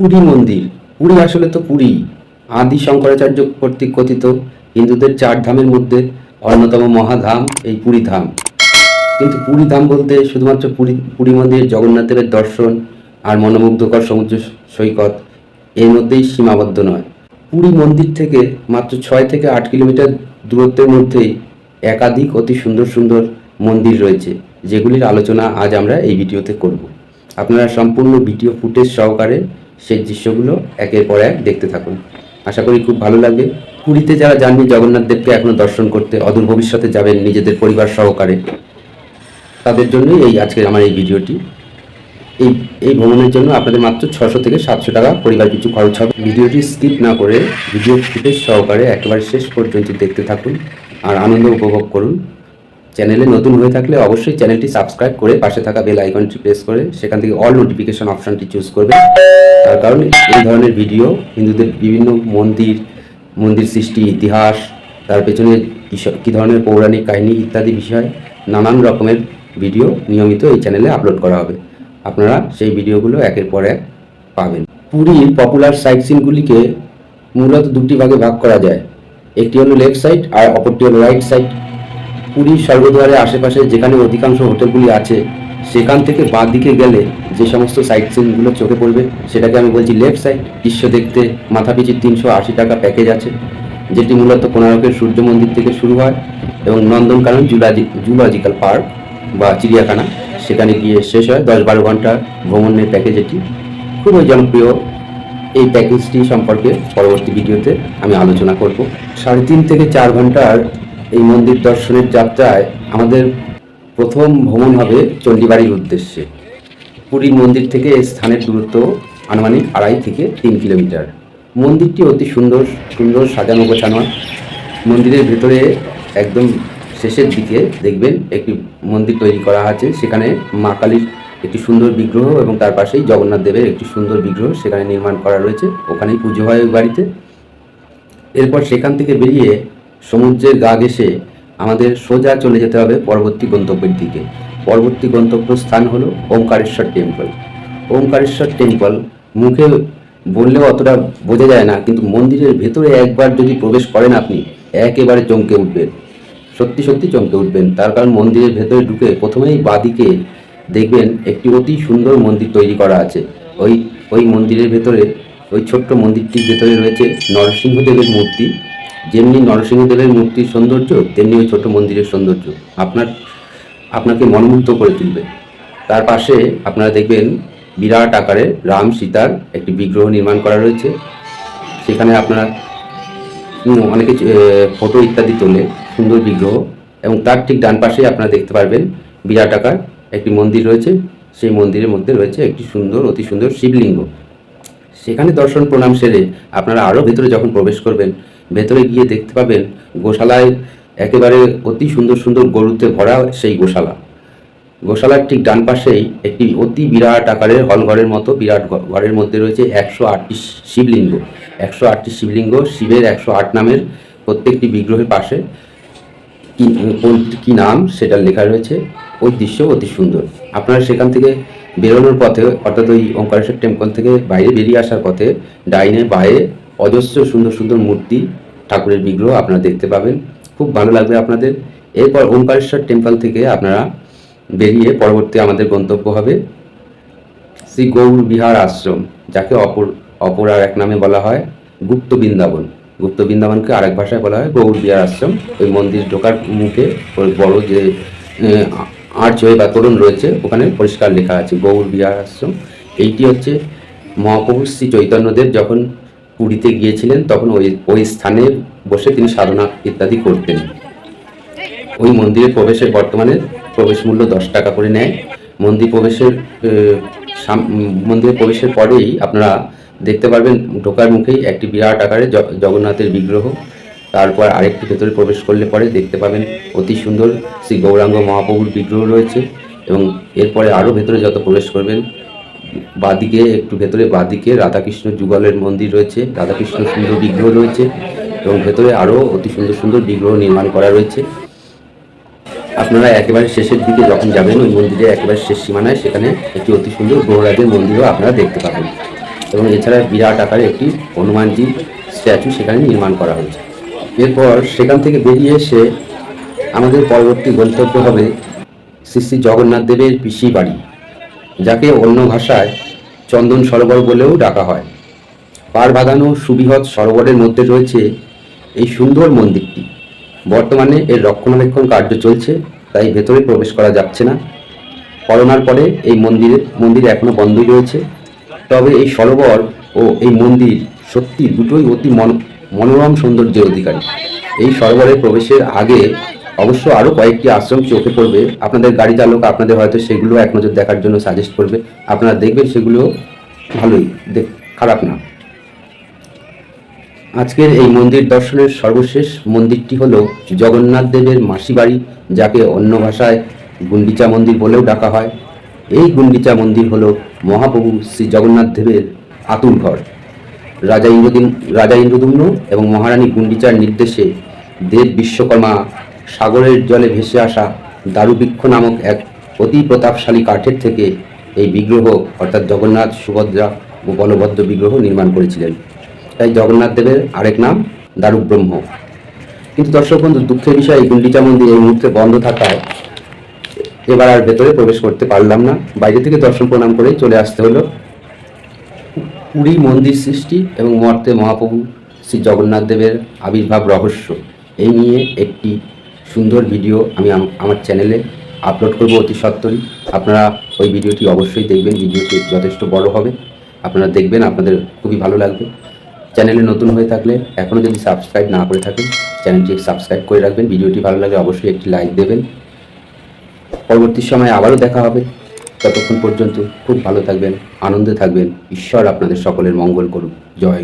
পুরী মন্দির। পুরী আসলে তো পুরী। আদি শঙ্করাচার্য কর্তৃক কথিত হিন্দুদের চার ধামের মধ্যে অন্যতম মহাধাম এই পুরী ধাম। কিন্তু পুরী ধাম বলতে শুধুমাত্র পুরী পুরী মন্দির জগন্নাথ দেবের দর্শন আর মনোমুগ্ধকর সমুদ্র সৈকত, এর মধ্যেই সীমাবদ্ধ নয়। পুরী মন্দির থেকে মাত্র ছয় থেকে আট কিলোমিটার দূরত্বের মধ্যেই একাধিক অতি সুন্দর সুন্দর মন্দির রয়েছে, যেগুলির আলোচনা আজ আমরা এই ভিডিওতে করব। আপনারা সম্পূর্ণ ভিডিও ফুটেজ সহকারে সেই দৃশ্যগুলো একের পর এক দেখতে থাকুন। আশা করি খুব ভালো লাগবে। পুরীতে যারা যাননি, জগন্নাথ দেবকে এখনও দর্শন করতে অদূর ভবিষ্যতে যাবেন নিজেদের পরিবার সহকারে। তাদের জন্যই এই আজকের আমার এই ভিডিওটি। এই এই ভ্রমণের জন্য আপনাদের মাত্র ছশো থেকে সাতশো টাকা পরিবার কিছু খরচ হবে। ভিডিওটি স্কিপ না করে ভিডিও ফুটেজ সহকারে একেবারে শেষ পর্যন্ত দেখতে থাকুন আর আনন্দ উপভোগ করুন। চ্যানেলে নতুন হয়ে থাকলে অবশ্যই চ্যানেলটি সাবস্ক্রাইব করে পাশে থাকা বেল আইকনটি প্রেস করে সেখান থেকে অল নোটিফিকেশন অপশনটি চুজ করবে। তার কারণে এই ধরনের ভিডিও হিন্দুদের বিভিন্ন মন্দির মন্দির সৃষ্টি, ইতিহাস, তার পেছনে কী ধরনের পৌরাণিক কাহিনী ইত্যাদি বিষয়, নানান রকমের ভিডিও নিয়মিত এই চ্যানেলে আপলোড করা হবে। আপনারা সেই ভিডিওগুলো একের পর এক পাবেন। পুরীর পপুলার সাইট সিনগুলিকে মূলত দুটি ভাগে ভাগ করা যায়। একটি হলো লেফট সাইড আর অপরটি হলো রাইট সাইড পুরীর স্বর্গদ্বারের আশেপাশে যেখানে অধিকাংশ হোটেলগুলি আছে, সেখান থেকে বাঁ দিকে গেলে যে সমস্ত সাইট সিনগুলো চোখে পড়বে, সেটাকে আমি বলছি লেফট সাইড দৃশ্য দেখতে মাথাপিছু তিনশো আশি টাকা প্যাকেজ আছে, যেটি মূলত কোনারকের সূর্য মন্দির থেকে শুরু হয় এবং নন্দনকানন জুলজি জুলজিক্যাল পার্ক বা চিড়িয়াখানা, সেখানে গিয়ে শেষ হয় দশ বারো ঘণ্টা ভ্রমণের প্যাকেজ এটি। খুবই জনপ্রিয় এই প্যাকেজটি সম্পর্কে পরবর্তী ভিডিওতে আমি আলোচনা করব। সাড়ে তিন থেকে চার ঘণ্টার এই মন্দির দর্শনের যাত্রায় আমাদের প্রথম ভ্রমণ হবে চণ্ডীবাড়ির উদ্দেশ্যে। পুরীর মন্দির থেকে এই স্থানের দূরত্ব আনুমানিক আড়াই থেকে তিন কিলোমিটার। মন্দিরটি অতি সুন্দর সুন্দর সাজানো গোছানো। মন্দিরের ভেতরে একদম শেষের দিকে দেখবেন একটি মন্দির তৈরি করা আছে। সেখানে মা কালীর একটি সুন্দর বিগ্রহ এবং তার পাশেই জগন্নাথ দেবের একটি সুন্দর বিগ্রহ সেখানে নির্মাণ করা রয়েছে। ওখানেই পুজো হয় ওই বাড়িতে। এরপর সেখান থেকে বেরিয়ে সমুদ্রের গা ঘেসে আমাদের সোজা চলে যেতে হবে পরবর্তী গন্তব্যের দিকে। পরবর্তী গন্তব্য স্থান হলো ওমকারেশ্বর টেম্পল ওমকারেশ্বর টেম্পল মুখে বললেও অতটা বোঝা যায় না, কিন্তু মন্দিরের ভেতরে একবার যদি প্রবেশ করেন আপনি, একেবারে চমকে উঠবেন। সত্যি সত্যি চমকে উঠবেন। তার কারণ মন্দিরের ভেতরে ঢুকে প্রথমেই বাদিকে দেখবেন একটি অতি সুন্দর মন্দির তৈরি করা আছে। ওই ওই মন্দিরের ভেতরে, ওই ছোট্ট মন্দিরটির ভেতরে রয়েছে নরসিংহদেবের মূর্তি। যেমনি নরসিংহদেবের মূর্তির সৌন্দর্য, তেমনি ওই ছোট মন্দিরের সৌন্দর্য। আপনার, আপনাকে মনমুগ্ধ করে তুলবে। তার পাশে আপনারা দেখবেন বিরাট আকারে রাম সীতার একটি বিগ্রহ নির্মাণ করা রয়েছে। সেখানে আপনারা অনেকে ফটো ইত্যাদি তোলে, সুন্দর বিগ্রহ। এবং তার ঠিক ডান পাশে আপনারা দেখতে পারবেন বিরাট আকার একটি মন্দির রয়েছে। সেই মন্দিরের মধ্যে রয়েছে একটি সুন্দর, অতি সুন্দর শিবলিঙ্গ। সেখানে দর্শন প্রণাম সেরে আপনারা আরও ভেতরে যখন প্রবেশ করবেন, ভেতরে গিয়ে দেখতে পাবেন গোশালায় একেবারে অতি সুন্দর সুন্দর গরুতে ভরা সেই গোশালা। গোশালার ঠিক ডান পাশেই একটি অতি বিরাট আকারের হলঘরের মতো বিরাট ঘরের মধ্যে রয়েছে একশো আটটি শিবলিঙ্গ। একশো আটটি শিবলিঙ্গ, শিবের একশো আট নামের প্রত্যেকটি বিগ্রহের পাশে কি নাম সেটা লেখা রয়েছে। ওই দৃশ্য অতি সুন্দর। আপনারা সেখান থেকে বেরোনোর পথে, অর্থাৎ ওই ওঙ্কারেশ্বর টেম্পল থেকে বাইরে বেরিয়ে আসার পথে ডাইনে বায়ে অজস্র সুন্দর সুন্দর মূর্তি, ঠাকুরের বিগ্রহ আপনারা দেখতে পাবেন। খুব ভালো লাগবে আপনাদের। এরপর ওঙ্কারেশ্বর টেম্পল থেকে আপনারা বেরিয়ে পরবর্তী আমাদের গন্তব্য হবে শ্রী গৌর বিহার আশ্রম, যাকে অপর অপর আর এক নামে বলা হয় গুপ্ত বৃন্দাবন। গুপ্ত বৃন্দাবনকে আরেক ভাষায় বলা হয় গৌর বিহার আশ্রম। ওই মন্দির ঢোকার মুখে ওই বড় যে আর্চ হয়ে বা তোরণ রয়েছে, ওখানে পরিষ্কার লেখা আছে, গৌর বিহার আশ্রম এইটি হচ্ছে মহাপ্রভু শ্রী চৈতন্যদেব যখন পুরীতে গিয়েছিলেন, তখন ওই ওই স্থানে বসে তিনি সাধনা ইত্যাদি করতেন। ওই মন্দিরে প্রবেশের বর্তমানে প্রবেশ মূল্য দশ টাকা করে নেয়। মন্দির প্রবেশের মন্দিরে প্রবেশের পরেই আপনারা দেখতে পারবেন ঢোকার মুখেই একটি বিরাট আকারে জগন্নাথের বিগ্রহ। তারপর আরেকটি ভেতরে প্রবেশ করলে পরে দেখতে পাবেন অতি সুন্দর শ্রী গৌরাঙ্গ মহাপ্রভুর বিগ্রহ রয়েছে এবং এরপরে আরও ভেতরে যত প্রবেশ করবেন, বাদিকে, একটু ভেতরে বাদিকে রাধাকৃষ্ণ যুগলের মন্দির রয়েছে, রাধাকৃষ্ণ সুন্দর বিগ্রহ রয়েছে এবং ভেতরে আরও অতি সুন্দর সুন্দর বিগ্রহ নির্মাণ করা রয়েছে। আপনারা একেবারে শেষের দিকে যখন যাবেন, ওই মন্দিরে একেবারে শেষ সীমানায় সেখানে একটি অতি সুন্দর গৌরাজের মন্দিরও আপনারা দেখতে পাবেন। এবং এছাড়া বিরাট আকারে একটি হনুমানজির স্ট্যাচু সেখানে নির্মাণ করা হয়েছে। এরপর সেখান থেকে বেরিয়ে এসে আমাদের পরবর্তী গন্তব্য হবে শ্রী শ্রী জগন্নাথ দেবের পিসি বাড়ি, যাকে অন্য ভাষায় চন্দন সরোবর বলেও ডাকা হয়। পাড় বাঁধানো সুবৃহৎ সরোবরের মধ্যে রয়েছে এই সুন্দর মন্দিরটি। বর্তমানে এর রক্ষণাবেক্ষণ কার্য চলছে, তাই ভেতরে প্রবেশ করা যাচ্ছে না। করোনার পরে এই মন্দিরে, মন্দির এখনও বন্ধই রয়েছে। তবে এই সরোবর ও এই মন্দির সত্যি দুটোই অতি মন মনোরম সৌন্দর্যের অধিকারী। এই সরোবরে প্রবেশের আগে অবশ্য আরও কয়েকটি আশ্রম চোখে পড়বে। আপনাদের গাড়ি চালক আপনাদের হয়তো সেগুলো এক নজর দেখার জন্য সাজেস্ট করবে। আপনারা দেখবেন সেগুলো ভালোই, দেখ, খারাপ না। আজকের এই মন্দির দর্শনের সর্বশেষ মন্দিরটি হল জগন্নাথ দেবের মাসি বাড়ি, যাকে অন্য ভাষায় গুন্ডিচা মন্দির বলেও ডাকা হয়। এই গুন্ডিচা মন্দির হল মহাপ্রভু শ্রী জগন্নাথ দেবের আতুর ঘর। রাজা ইন্দ্রদিন, রাজা ইন্দ্রদুম্ন এবং মহারানী গুন্ডিচার নির্দেশে দেব বিশ্বকর্মা সাগরের জলে ভেসে আসা দারুবৃক্ষ নামক এক অতি প্রতাপশালী কাঠের থেকে এই বিগ্রহ, অর্থাৎ জগন্নাথ সুভদ্রা ও বলভদ্র বিগ্রহ নির্মাণ করেছিলেন। তাই জগন্নাথ দেবের আরেক নাম দারুক ব্রহ্ম কিন্তু দর্শক বন্ধু, দুঃখের বিষয়ে গুন্ডিচা মন্দির এই মুহূর্তে বন্ধ থাকায় এবার আর ভেতরে প্রবেশ করতে পারলাম না। বাইরে থেকে দর্শন প্রণাম করেই চলে আসতে হলো পুরী মন্দির সৃষ্টি এবং মর্তে মহাপ্রভু শ্রী জগন্নাথ দেবের আবির্ভাব রহস্য। এই নিয়ে একটি সুন্দর ভিডিও আমি আমার চ্যানেলে আপলোড করব অতি সত্বরই। আপনারা ওই ভিডিওটি অবশ্যই দেখবেন, ভিডিওটি যথেষ্ট বড় হবে। আপনারা দেখবেন, আপনাদের খুবই ভালো লাগবে। চ্যানেলে নতুন হয়ে থাকলে এখনও যদি সাবস্ক্রাইব না করে থাকেন, চ্যানেলটি সাবস্ক্রাইব করে রাখবেন। ভিডিওটি ভালো লাগলে অবশ্যই একটি লাইক দেবেন। পরবর্তী সময়ে আবারও দেখা হবে। ততক্ষণ পর্যন্ত খুব ভালো থাকবেন আনন্দে থাকবেন। ঈশ্বর আপনাদের সকলের মঙ্গল করুন জয়।